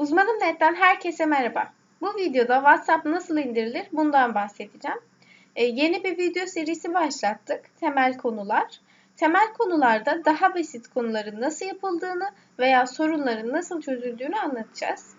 Uzmanım Net'ten herkese merhaba. Bu videoda WhatsApp nasıl indirilir bundan bahsedeceğim. Ee, yeni bir video serisi başlattık. Temel konular. Temel konularda daha basit konuların nasıl yapıldığını veya sorunların nasıl çözüldüğünü anlatacağız.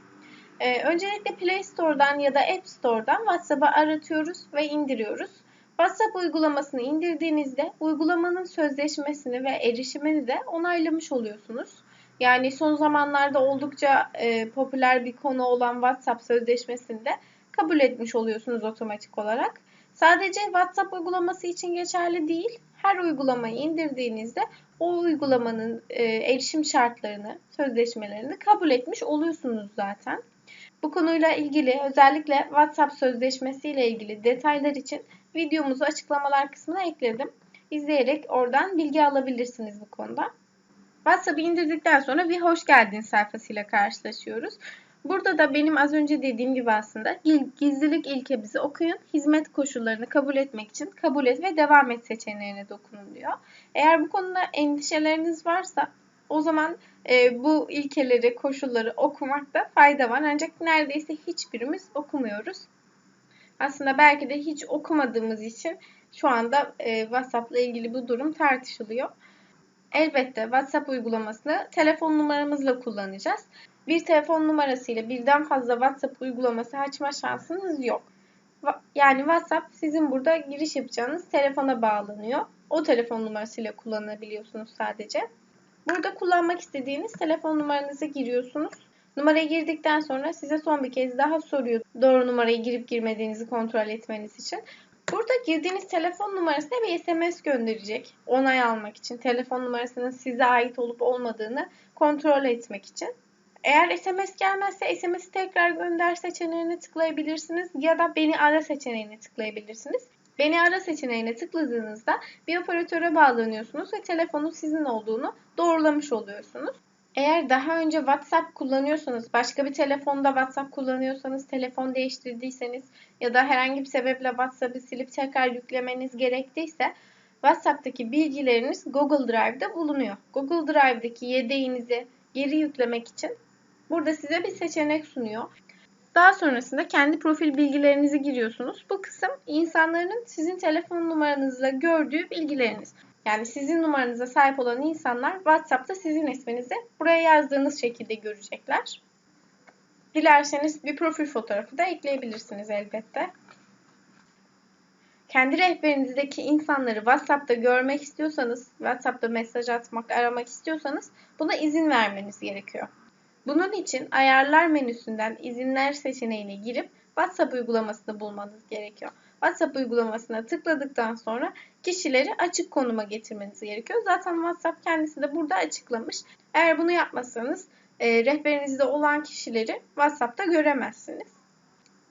Ee, öncelikle Play Store'dan ya da App Store'dan WhatsApp'ı aratıyoruz ve indiriyoruz. WhatsApp uygulamasını indirdiğinizde uygulamanın sözleşmesini ve erişimini de onaylamış oluyorsunuz. Yani son zamanlarda oldukça e, popüler bir konu olan WhatsApp sözleşmesinde kabul etmiş oluyorsunuz otomatik olarak. Sadece WhatsApp uygulaması için geçerli değil. Her uygulamayı indirdiğinizde o uygulamanın e, erişim şartlarını, sözleşmelerini kabul etmiş oluyorsunuz zaten. Bu konuyla ilgili özellikle WhatsApp sözleşmesi ile ilgili detaylar için videomuzu açıklamalar kısmına ekledim. İzleyerek oradan bilgi alabilirsiniz bu konuda. WhatsApp'ı indirdikten sonra bir hoş geldin sayfasıyla karşılaşıyoruz. Burada da benim az önce dediğim gibi aslında gizlilik ilkemizi okuyun, hizmet koşullarını kabul etmek için kabul et ve devam et seçeneğine dokunun diyor. Eğer bu konuda endişeleriniz varsa o zaman e, bu ilkeleri, koşulları okumakta fayda var. Ancak neredeyse hiçbirimiz okumuyoruz. Aslında belki de hiç okumadığımız için şu anda e, WhatsApp ile ilgili bu durum tartışılıyor. Elbette WhatsApp uygulamasını telefon numaramızla kullanacağız. Bir telefon numarasıyla birden fazla WhatsApp uygulaması açma şansınız yok. Yani WhatsApp sizin burada giriş yapacağınız telefona bağlanıyor. O telefon numarasıyla kullanabiliyorsunuz sadece. Burada kullanmak istediğiniz telefon numaranızı giriyorsunuz. Numarayı girdikten sonra size son bir kez daha soruyor doğru numarayı girip girmediğinizi kontrol etmeniz için. Burada girdiğiniz telefon numarasına bir SMS gönderecek. Onay almak için. Telefon numarasının size ait olup olmadığını kontrol etmek için. Eğer SMS gelmezse SMS'i tekrar gönder seçeneğine tıklayabilirsiniz ya da beni ara seçeneğine tıklayabilirsiniz. Beni ara seçeneğine tıkladığınızda bir operatöre bağlanıyorsunuz ve telefonun sizin olduğunu doğrulamış oluyorsunuz. Eğer daha önce WhatsApp kullanıyorsanız, başka bir telefonda WhatsApp kullanıyorsanız, telefon değiştirdiyseniz ya da herhangi bir sebeple WhatsApp'ı silip tekrar yüklemeniz gerektiyse WhatsApp'taki bilgileriniz Google Drive'da bulunuyor. Google Drive'daki yedeğinizi geri yüklemek için burada size bir seçenek sunuyor. Daha sonrasında kendi profil bilgilerinizi giriyorsunuz. Bu kısım insanların sizin telefon numaranızla gördüğü bilgileriniz. Yani sizin numaranıza sahip olan insanlar WhatsApp'ta sizin isminizi buraya yazdığınız şekilde görecekler. Dilerseniz bir profil fotoğrafı da ekleyebilirsiniz elbette. Kendi rehberinizdeki insanları WhatsApp'ta görmek istiyorsanız, WhatsApp'ta mesaj atmak, aramak istiyorsanız buna izin vermeniz gerekiyor. Bunun için ayarlar menüsünden izinler seçeneğine girip WhatsApp uygulamasını bulmanız gerekiyor. WhatsApp uygulamasına tıkladıktan sonra kişileri açık konuma getirmeniz gerekiyor. Zaten WhatsApp kendisi de burada açıklamış. Eğer bunu yapmazsanız e, rehberinizde olan kişileri WhatsApp'ta göremezsiniz.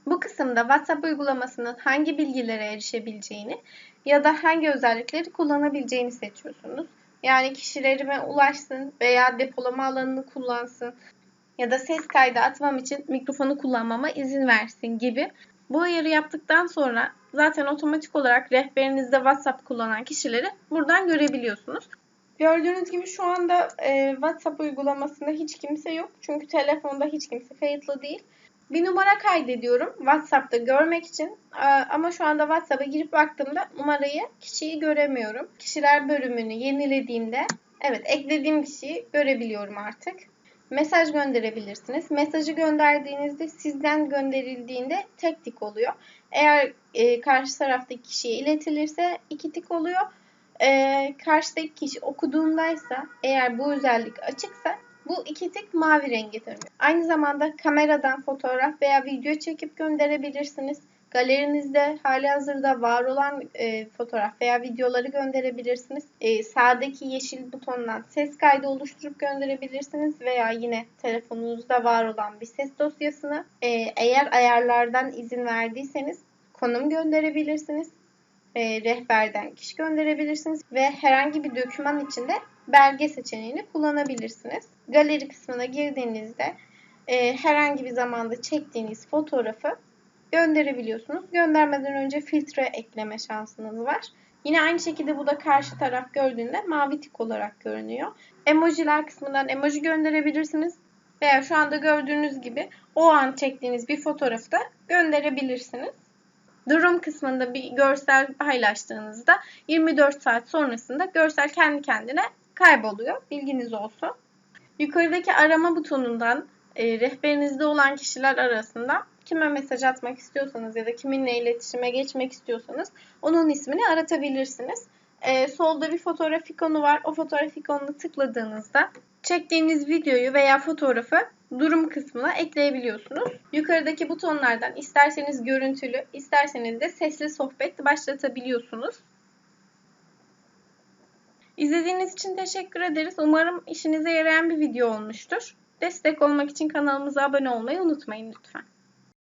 Bu kısımda WhatsApp uygulamasının hangi bilgilere erişebileceğini ya da hangi özellikleri kullanabileceğini seçiyorsunuz. Yani kişilerime ulaşsın veya depolama alanını kullansın ya da ses kaydı atmam için mikrofonu kullanmama izin versin gibi. Bu ayarı yaptıktan sonra zaten otomatik olarak rehberinizde WhatsApp kullanan kişileri buradan görebiliyorsunuz. Gördüğünüz gibi şu anda e, WhatsApp uygulamasında hiç kimse yok. Çünkü telefonda hiç kimse kayıtlı değil. Bir numara kaydediyorum WhatsApp'ta görmek için. E, ama şu anda WhatsApp'a girip baktığımda numarayı, kişiyi göremiyorum. Kişiler bölümünü yenilediğimde evet eklediğim kişiyi görebiliyorum artık mesaj gönderebilirsiniz. Mesajı gönderdiğinizde sizden gönderildiğinde tek tik oluyor. Eğer e, karşı taraftaki kişiye iletilirse iki tik oluyor. E, karşıdaki kişi okuduğundaysa eğer bu özellik açıksa bu iki tik mavi rengi dönüyor. Aynı zamanda kameradan fotoğraf veya video çekip gönderebilirsiniz. Galerinizde hali hazırda var olan e, fotoğraf veya videoları gönderebilirsiniz. E, sağdaki yeşil butondan ses kaydı oluşturup gönderebilirsiniz veya yine telefonunuzda var olan bir ses dosyasını e, eğer ayarlardan izin verdiyseniz konum gönderebilirsiniz. E, rehberden kişi gönderebilirsiniz ve herhangi bir doküman içinde belge seçeneğini kullanabilirsiniz. Galeri kısmına girdiğinizde e, herhangi bir zamanda çektiğiniz fotoğrafı gönderebiliyorsunuz. Göndermeden önce filtre ekleme şansınız var. Yine aynı şekilde bu da karşı taraf gördüğünde mavi tik olarak görünüyor. Emojiler kısmından emoji gönderebilirsiniz. veya şu anda gördüğünüz gibi o an çektiğiniz bir fotoğrafı da gönderebilirsiniz. Durum kısmında bir görsel paylaştığınızda 24 saat sonrasında görsel kendi kendine kayboluyor. Bilginiz olsun. Yukarıdaki arama butonundan e, rehberinizde olan kişiler arasında kime mesaj atmak istiyorsanız ya da kiminle iletişime geçmek istiyorsanız onun ismini aratabilirsiniz. E, solda bir fotoğraf ikonu var. O fotoğraf ikonunu tıkladığınızda çektiğiniz videoyu veya fotoğrafı durum kısmına ekleyebiliyorsunuz. Yukarıdaki butonlardan isterseniz görüntülü, isterseniz de sesli sohbet başlatabiliyorsunuz. İzlediğiniz için teşekkür ederiz. Umarım işinize yarayan bir video olmuştur. Destek olmak için kanalımıza abone olmayı unutmayın lütfen.